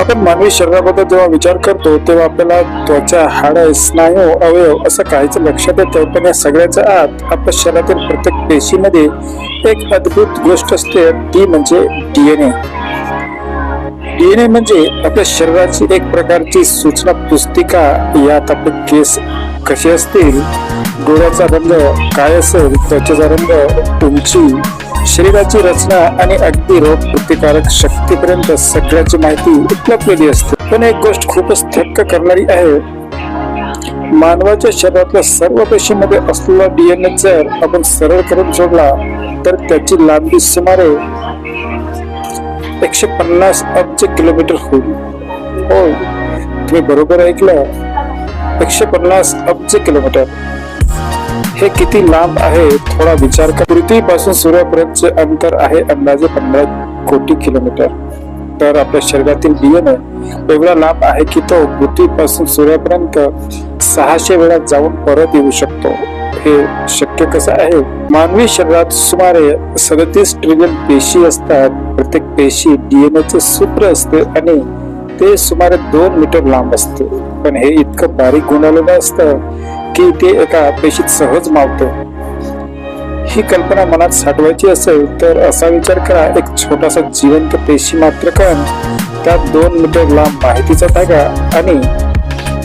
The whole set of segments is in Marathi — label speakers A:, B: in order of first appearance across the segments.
A: आपण मानवी शरीराबद्दल जेव्हा विचार करतो तेव्हा आपल्याला त्वचा हाड स्नायू अवयव असं काहीच लक्षात येतं. पण या सगळ्याच्या आत आपल्या शरीरातील प्रत्येक पेशीमध्ये एक अद्भुत गोष्ट असते ती म्हणजे डीएनए डीएनए म्हणजे आपल्या शरीराची एक प्रकारची सूचना पुस्तिका. यात आपले केस कसे असतील डोळ्याचा रंग काय असेल त्वचेचा रंग उंची शरीराची रचना आणि अगदी रोग प्रतिकारक शक्तीपर्यंत सगळ्याची माहिती लपलेली असते. पण एक गोष्ट खूपच थक्क करणारी आहे. मानवाच्या शरीरातल्या सर्व पेशीमध्ये असलेला डीएनए जर आपण सरळ करून जोडला तर त्याची लांबी सुमारे एकशे पन्नास अब्ज किलोमीटर होईल. हो तुम्ही बरोबर ऐकलं. एकशे पन्नास अब्ज किलोमीटर. हे किती लांब आहे थोडा विचार कर. पृथ्वीपासून सूर्यापर्यंतचे अंतर आहे अंदाजे पंधरा कोटी किलोमीटर. तर आपल्या शरीरातील डीएनए एवढा लांब आहे की तो पृथ्वीपासून सूर्यापर्यंत सहाशे वेळा जाऊन परत येऊ शकतो. हे शक्य कसं आहे? मानवी शरीरात सुमारे सदतीस ट्रिलियन पेशी असतात. प्रत्येक पेशी डीएनएचे सूत्र असते आणि ते सुमारे दोन मीटर लांब असते. पण हे इतकं बारीक गुंडाळलेलं असतं की ते एका पेशीत सहज मावतं. ही कल्पना मनात साठवायची असेल तर असा विचार करा एक छोटासा जिवंत पेशी मात्र कण. त्यात दोन मीटर लांब माहितीचा धागा आणि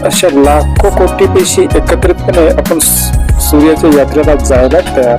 A: अशा लाखो कोटी पेशी एकत्रितपणे आपण सूर्याच्या यात्रेला जायला तयार.